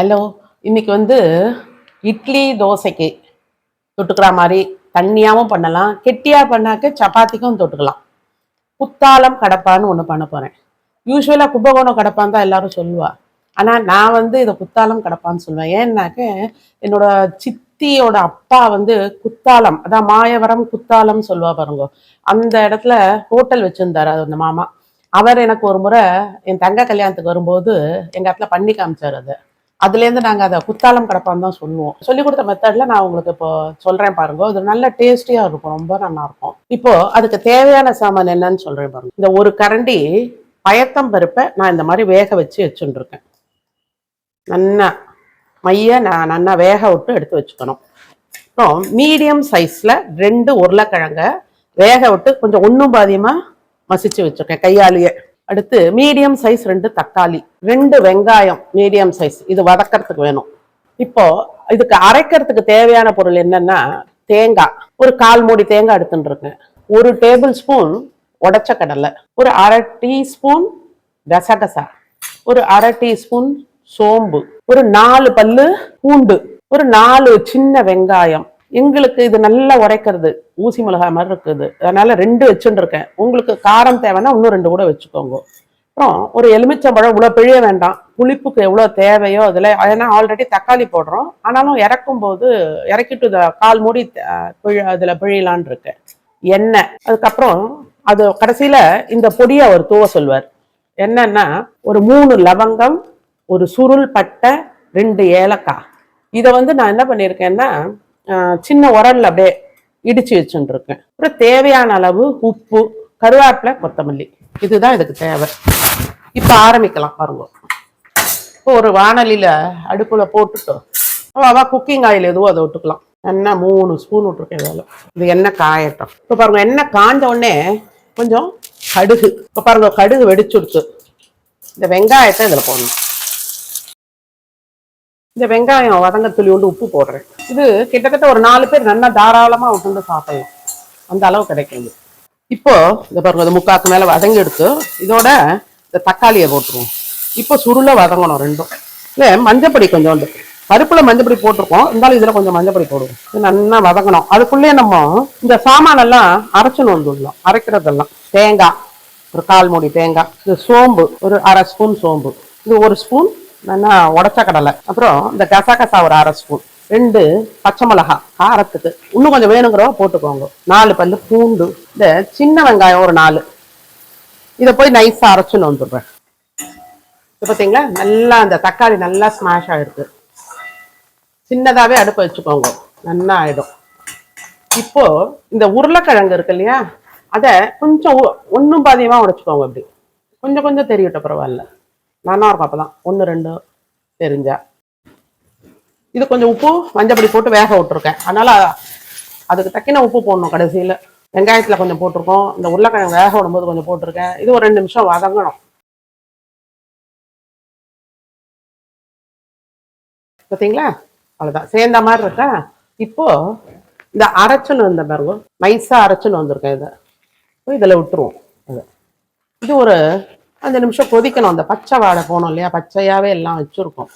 Hello இன்னைக்கு வந்து இட்லி தோசைக்கு தொட்டுக்கிற மாதிரி தண்ணியாவும் பண்ணலாம். கெட்டியா பண்ணாக்க சப்பாத்திக்கும் தொட்டுக்கலாம். குத்தாலம் கடப்பான்னு ஒன்று பண்ண போறேன். யூஸ்வலாக கும்பகோணம் கடப்பான் தான் எல்லாரும் சொல்லுவா. ஆனால் நான் வந்து இதை குத்தாலம் கடப்பான்னு சொல்லுவேன். ஏன்னாக்க என்னோட சித்தியோட அப்பா வந்து குத்தாலம் அதான் மாயவரம் குத்தாலம் சொல்லுவா பாருங்க. அந்த இடத்துல ஹோட்டல் வச்சிருந்தாரு அந்த மாமா. அவர் எனக்கு ஒரு முறை என் தங்க கல்யாணத்துக்கு வரும்போது எங்கள் இடத்துல பண்ணி காமிச்சார் அதை. அதுலேருந்து நாங்கள் அதை குத்தாலம் கடப்பான்னு தான் சொல்லுவோம். சொல்லி கொடுத்த மெத்தடில் நான் உங்களுக்கு இப்போ சொல்கிறேன் பாருங்க. அது நல்ல டேஸ்டியாக இருக்கும். ரொம்ப நல்லா இருக்கும். இப்போ அதுக்கு தேவையான சாமான் என்னன்னு சொல்கிறேன் பாருங்க. இந்த ஒரு கரண்டி பயத்தம் பருப்பை நான் இந்த மாதிரி வேக வச்சு வச்சுட்டுருக்கேன் நல்லா மைய நான் நல்லா வேக விட்டு எடுத்து வச்சுக்கணும். அப்புறம் மீடியம் சைஸில் ரெண்டு உருளைக்கிழங்க வேக விட்டு கொஞ்சம் ஒன்றும் பாதியமாக மசிச்சு வச்சிருக்கேன். கையாலேயே. அடுத்து மீடியம் சைஸ் ரெண்டு தக்காளி ரெண்டு வெங்காயம் மீடியம் சைஸ் இது வதக்கறதுக்கு வேணும். இப்போ இதுக்கு அரைக்கிறதுக்கு தேவையான பொருள் என்னன்னா தேங்காய் ஒரு கால் மூடி தேங்காய் எடுத்துட்டுருக்கேன். ஒரு டேபிள் ஸ்பூன் உடச்ச கடலை. ஒரு அரை டீஸ்பூன் கசகசா ஒரு அரை டீஸ்பூன் சோம்பு. ஒரு நாலு பல்லு பூண்டு. ஒரு நாலு சின்ன வெங்காயம். எங்களுக்கு இது நல்லா உரைக்கிறது ஊசி மிளகாய் மாதிரி இருக்குது. அதனால ரெண்டு வச்சுட்டு இருக்கேன் உங்களுக்கு காரம் தேவைன்னா இன்னும் ரெண்டு கூட வச்சுக்கோங்க. அப்புறம் ஒரு எலுமிச்சம்பழம் இவ்வளோ பிழிய வேண்டாம். புளிப்புக்கு எவ்வளோ தேவையோ அதில் ஏன்னா ஆல்ரெடி தக்காளி போடுறோம். ஆனாலும் இறக்கும் போது இறக்கிட்டு இதை கால் மூடி பிழ அதில் பிழியலான் இருக்கேன். எண்ணெய். அதுக்கப்புறம் அது கடைசியில் இந்த பொடியை அவர் தூவ சொல்வார் என்னன்னா ஒரு மூணு லவங்கம் ஒரு சுருள் பட்டை ரெண்டு ஏலக்காய். இதை வந்து நான் என்ன பண்ணியிருக்கேன்னா சின்ன உரல்ல அப்படியே இடிச்சு வச்சுட்டு இருக்கேன் அப்புறம் தேவையான அளவு உப்பு கருவேப்பிலை கொத்தமல்லி. இதுதான் இதுக்கு தேவை. இப்போ ஆரம்பிக்கலாம் பாருங்க. இப்போ ஒரு வானலியில் அடுப்பில் போட்டுட்டு அவள் குக்கிங் ஆயில் எதுவோ அதை விட்டுக்கலாம். எண்ணெய் மூணு ஸ்பூன் விட்டுருக்கேன் இதில் இது எண்ணெய் காயட்டும். இப்போ பாருங்க எண்ணெய் காஞ்ச உடனே கொஞ்சம் கடுகு. இப்போ பாருங்க கடுகு வெடிச்சுடுச்சு. இந்த வெங்காயத்தை இதில் போடணும். இந்த வெங்காயம் வதங்க துளி உப்பு போடுறேன். இது கிட்டத்தட்ட ஒரு நாலு பேர் நல்லா தாராளமாக விட்டு சாப்பிடலாம். அந்த அளவு கிடைக்கும் இப்போ இந்த பாருங்க இது முக்காக்கு மேலே வதங்கி எடுத்து இதோட இந்த தக்காளியை போட்டுருவோம். இப்போ சுருளை வதங்கணும் ரெண்டும். இல்லை மஞ்சப்பொடி கொஞ்சோண்டு பருப்பில் மஞ்சப்பொடி போட்டிருக்கோம். இருந்தாலும் இதில் கொஞ்சம் மஞ்சப்பொடி போடுவோம். இது நல்லா வதங்கணும். அதுக்குள்ளேயே நம்ம இந்த சாமானெல்லாம் அரைச்சணும் வந்து வந்துடலாம். அரைக்கிறதெல்லாம். தேங்காய். ஒரு கால் மூடி தேங்காய். இது சோம்பு. ஒரு அரை ஸ்பூன் சோம்பு. இது ஒரு ஸ்பூன் நல்லா உடச்ச கடலை. அப்புறம் இந்த கசகசா ஒரு அரை ஸ்பூன். ரெண்டு பச்சை மிளகா காரத்துக்கு. இன்னும் கொஞ்சம் வேணுங்கிறவ போட்டுக்கோங்க. நாலு பல்லு பூண்டு. இந்த சின்ன வெங்காயம் ஒரு நாலு. இதை போய் நைஸாக அரைச்சுன்னு வந்துடுறேன். இப்போ பார்த்தீங்களா நல்லா அந்த தக்காளி நல்லா ஸ்மாஷ் ஆகிருக்கு சின்னதாகவே அடுப்பை வச்சுக்கோங்க. நல்லா ஆகிடும் இப்போ இந்த உருளைக்கிழங்கு இருக்கு இல்லையா? அதை கொஞ்சம் ஒன்றும் பாதியமாக உடைச்சிக்கோங்க அப்படி. கொஞ்சம் கொஞ்சம் தெரியட்டும் பரவாயில்ல. நல்லா இருக்கும் அப்போதான். ஒன்று ரெண்டு தெரிஞ்சா. இது கொஞ்சம் உப்பு மஞ்சப்பொடி போட்டு வேக விட்டுருக்கேன். அதனால அதுக்கு தக்கின உப்பு போடணும் கடைசியில். வெங்காயத்தில் கொஞ்சம் போட்டிருக்கோம். இந்த உருளைக்கிழங்கு வேக விடும்போது கொஞ்சம் போட்டிருக்கேன். இது ஒரு ரெண்டு நிமிஷம் வதங்கணும். பார்த்தீங்களா அவ்வளோதான் சேர்ந்த மாதிரி இருக்கா? இப்போ இந்த அரைச்சுன்னு வந்த பாருங்க. நைஸாக அரைச்சுன்னு வந்திருக்கேன் இதை. இதில் விட்டுருவோம். இது ஒரு அஞ்சு நிமிஷம் கொதிக்கணும். அந்த பச்சை வாடை போகணும் இல்லையா? பச்சையாகவே எல்லாம் வச்சுருக்கோம்.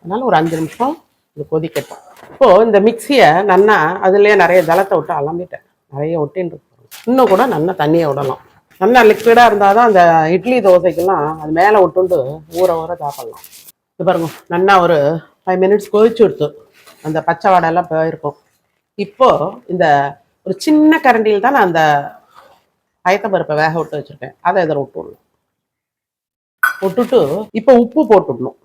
அதனால் ஒரு அஞ்சு நிமிஷம் இது கொதிக்கட்டும். இப்போது இந்த மிக்சியை நல்லா அதுலேயே நிறைய ஜலத்தை விட்டு அலம்பிட்டேன். நிறைய ஒட்டின்னு இன்னும் கூட நல்லா தண்ணியை விடலாம். நல்லா லிக்விடாக இருந்தால் தான் அந்த இட்லி தோசைக்கெல்லாம் அது மேலே விட்டுண்டு ஊற ஊற சாப்பிட்லாம். இது பாருங்க. நல்லா ஒரு ஃபைவ் மினிட்ஸ் கொதிச்சு விடுத்து அந்த பச்சை வாடையெல்லாம் போயிருக்கும். இப்போது இந்த ஒரு சின்ன கரண்டியில் தான் நான் அந்த பயத்தம்பருப்பை வேக விட்டு வச்சுருக்கேன். அதை இதில் விட்டுடணும் போட்டுட்டு இப்போ உப்பு போட்டுடணும்.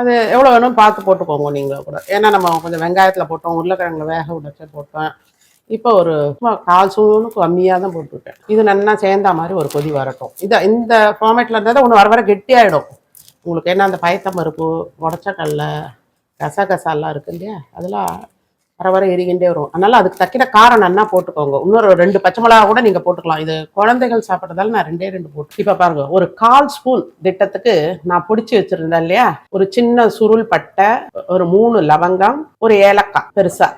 அது எவ்வளோ வேணும் பார்த்து போட்டுக்கோங்க நீங்கள் கூட. ஏன்னா நம்ம கொஞ்சம் வெங்காயத்தில் போட்டோம் உருளைக்கிழங்குல வேக விடச்சு போட்டோம். இப்போ ஒரு சும்மா கால் ஸ்பூனுக்கு கம்மியாக தான் போட்டுருக்கேன். இது நல்லா சேர்ந்தா மாதிரி ஒரு கொதி வரட்டும். இதை இந்த ஃபார்மேட்டில் இருந்தால் தான் ஒன்று வர வர கெட்டியாயிடும். உங்களுக்கு என்ன அந்த பயத்தம் பருப்பு உடச்ச கசகசாலாம் இருக்கு இல்லையா? அதெல்லாம் வர வர எரிகின்றே வரும். அதனால அதுக்கு தக்கின காரம் என்ன போட்டுக்கோங்க. இன்னொரு ரெண்டு பச்சை மிளகா கூட நீங்க போட்டுக்கலாம். இது குழந்தைகள் சாப்பிட்றதால நான் ரெண்டே ரெண்டு போட்டு இப்ப பாருங்க ஒரு கால் ஸ்பூன் திட்டத்துக்கு நான் பிடிச்சி வச்சிருந்தேன் இல்லையா? ஒரு சின்ன சுருள் பட்டை ஒரு மூணு லவங்கம் ஒரு ஏலக்காய் பெருசா.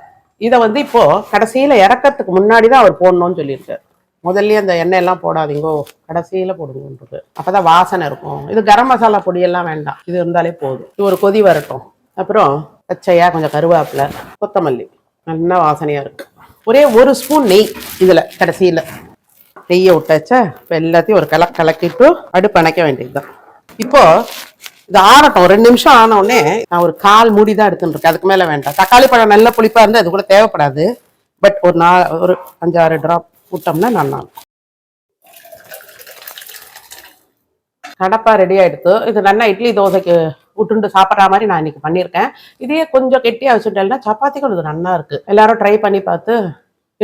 இதை வந்து இப்போ கடைசியில இறக்கறதுக்கு முன்னாடி தான் அவர் போடணும்னு சொல்லியிருக்காரு. முதல்ல அந்த எண்ணெய் எல்லாம் போடாதீங்கோ கடைசியில் போடுங்கன்றது. அப்பதான் வாசனை இருக்கும். இது கரம் மசாலா பொடியெல்லாம் வேண்டாம். இது இருந்தாலே போதும். இது ஒரு கொதி வரட்டும். அப்புறம் பச்சையாக கொஞ்சம் கருவேப்பிலை கொத்தமல்லி நல்லா வாசனையாக இருக்குது ஒரே ஒரு ஸ்பூன் நெய் இதில் கடைசியில். நெய்யை விட்டாச்சா இப்போ எல்லாத்தையும் ஒரு கலக் கலக்கிட்டு அடுப்பு அணைக்க வேண்டியதுதான். இப்போது இது ஆறட்டும். ரெண்டு நிமிஷம் ஆன நான் ஒரு கால் மூடி தான் எடுத்துட்டு இருக்கேன் அதுக்கு மேலே வேண்டாம். தக்காளி பழம் நல்ல புளிப்பாக இருந்தால் அது கூட தேவைப்படாது. பட் ஒரு நா ஒரு அஞ்சாறு ட்ராப் விட்டோம்னா நல்லாயிருக்கும் கடப்பாக கடப்பா ரெடி ஆகிடுத்து இது நல்லா இட்லி தோசைக்கு உட்டுண்டு சாப்பிட்ற மாதிரி நான் இன்னைக்கு பண்ணியிருக்கேன். இதையே கொஞ்சம் கெட்டியாக வச்சுட்டேன்னா சப்பாத்திக்கும் இது நல்லா இருக்கு. எல்லாரும் ட்ரை பண்ணி பார்த்து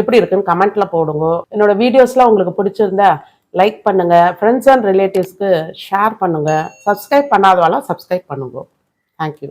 எப்படி இருக்குன்னு கமெண்ட்ல போடுங்க. என்னோட வீடியோஸ்லாம் உங்களுக்கு பிடிச்சிருந்தா லைக் பண்ணுங்க. ஃப்ரெண்ட்ஸ் அண்ட் ரிலேட்டிவ்ஸ்க்கு ஷேர் பண்ணுங்க. சப்ஸ்கிரைப் பண்ணாதவாலாம் சப்ஸ்கிரைப் பண்ணுங்க. Thank you